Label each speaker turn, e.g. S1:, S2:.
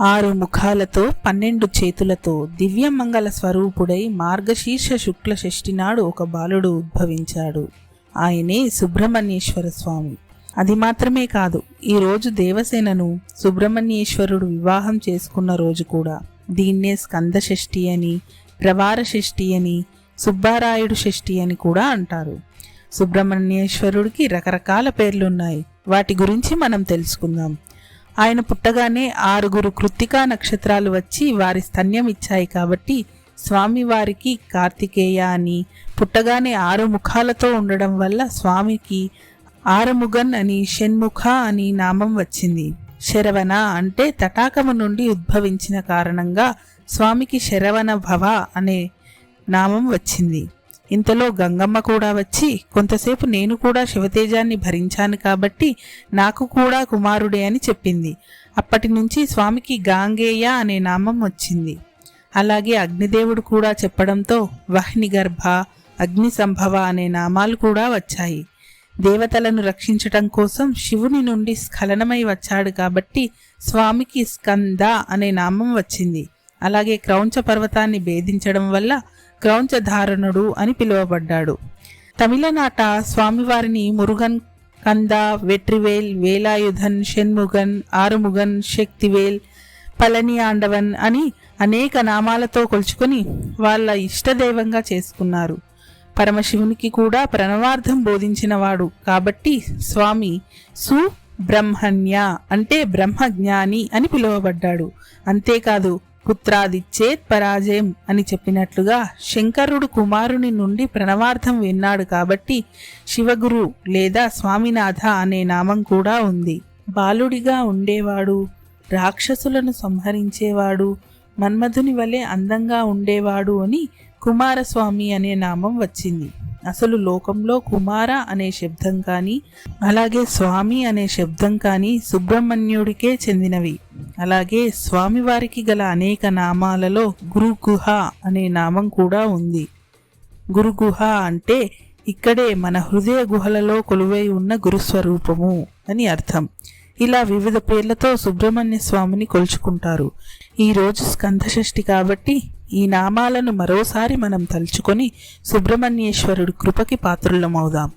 S1: ఆరు ముఖాలతో పన్నెండు చేతులతో దివ్యమంగళ స్వరూపుడై మార్గశీర్ష శుక్ల షష్ఠి నాడు ఒక బాలుడు ఉద్భవించాడు. ఆయనే సుబ్రహ్మణ్యేశ్వర స్వామి. అది మాత్రమే కాదు ఈరోజు దేవసేనను సుబ్రహ్మణ్యేశ్వరుడు వివాహం చేసుకున్న రోజు కూడా. దీన్నే స్కంద షష్ఠి అని ప్రవార షష్ఠి అని సుబ్బారాయుడు షష్ఠి అని కూడా అంటారు. సుబ్రహ్మణ్యేశ్వరుడికి రకరకాల పేర్లున్నాయి. వాటి గురించి మనం తెలుసుకుందాం. ఆయన పుట్టగానే ఆరుగురు కృత్తికా నక్షత్రాలు వచ్చి వారి స్తన్యం ఇచ్చాయి కాబట్టి స్వామివారికి కార్తికేయ అని. పుట్టగానే ఆరు ముఖాలతో ఉండడం వల్ల స్వామికి ఆరముగన్ అని షణ్ముఖ అని నామం వచ్చింది. శరవణ అంటే తటాకము నుండి ఉద్భవించిన కారణంగా స్వామికి శరవణ భవ అనే నామం వచ్చింది. ఇంతలో గంగమ్మ కూడా వచ్చి కొంతసేపు నేను కూడా శివతేజాన్ని భరించాను కాబట్టి నాకు కూడా కుమారుడే అని చెప్పింది. అప్పటి నుంచి స్వామికి గాంగేయ అనే నామం వచ్చింది. అలాగే అగ్నిదేవుడు కూడా చెప్పడంతో వహ్ని గర్భ అగ్ని సంభవ అనే నామాలు కూడా వచ్చాయి. దేవతలను రక్షించటం కోసం శివుని నుండి స్ఖలనమై వచ్చాడు కాబట్టి స్వామికి స్కంద అనే నామం వచ్చింది. అలాగే క్రౌంచ పర్వతాన్ని భేదించడం వల్ల క్రౌంచధారణుడు అని పిలువబడ్డాడు. తమిళనాట స్వామివారిని మురుగన్ కంద వెట్రివేల్ వేలాయుధన్ షణ్ముగన్ ఆరుముగన్ శక్తివేల్ పళని ఆండవన్ అని అనేక నామాలతో కొలుచుకొని వాళ్ళ ఇష్టదైవంగా చేసుకున్నారు. పరమశివునికి కూడా ప్రణవార్థం బోధించినవాడు కాబట్టి స్వామి సుబ్రహ్మణ్య అంటే బ్రహ్మజ్ఞాని అని పిలువబడ్డాడు. అంతేకాదు పుత్రాదిచ్చేత్ పరాజయం అని చెప్పినట్లుగా శంకరుడు కుమారుని నుండి ప్రణవార్థం విన్నాడు కాబట్టి శివగురు లేదా స్వామినాథ అనే నామం కూడా ఉంది. బాలుడిగా ఉండేవాడు రాక్షసులను సంహరించేవాడు మన్మధుని వలె అందంగా ఉండేవాడు అని కుమారస్వామి అనే నామం వచ్చింది. అసలు లోకంలో కుమార అనే శబ్దం కానీ అలాగే స్వామి అనే శబ్దం కానీ సుబ్రహ్మణ్యుడికే చెందినవి. అలాగే స్వామివారికి గల అనేక నామాలలో గురుగుహ అనే నామం కూడా ఉంది. గురుగుహ అంటే ఇక్కడే మన హృదయ గుహలలో కొలువై ఉన్న గురుస్వరూపము అని అర్థం. ఇలా వివిధ పేర్లతో సుబ్రహ్మణ్య స్వామిని కొలుచుకుంటారు. ఈరోజు స్కంధషష్ఠి కాబట్టి ఈ నామాలను మరోసారి మనం తలుచుకొని సుబ్రహ్మణ్యేశ్వరుడి కృపకి పాత్రులమవుదాం.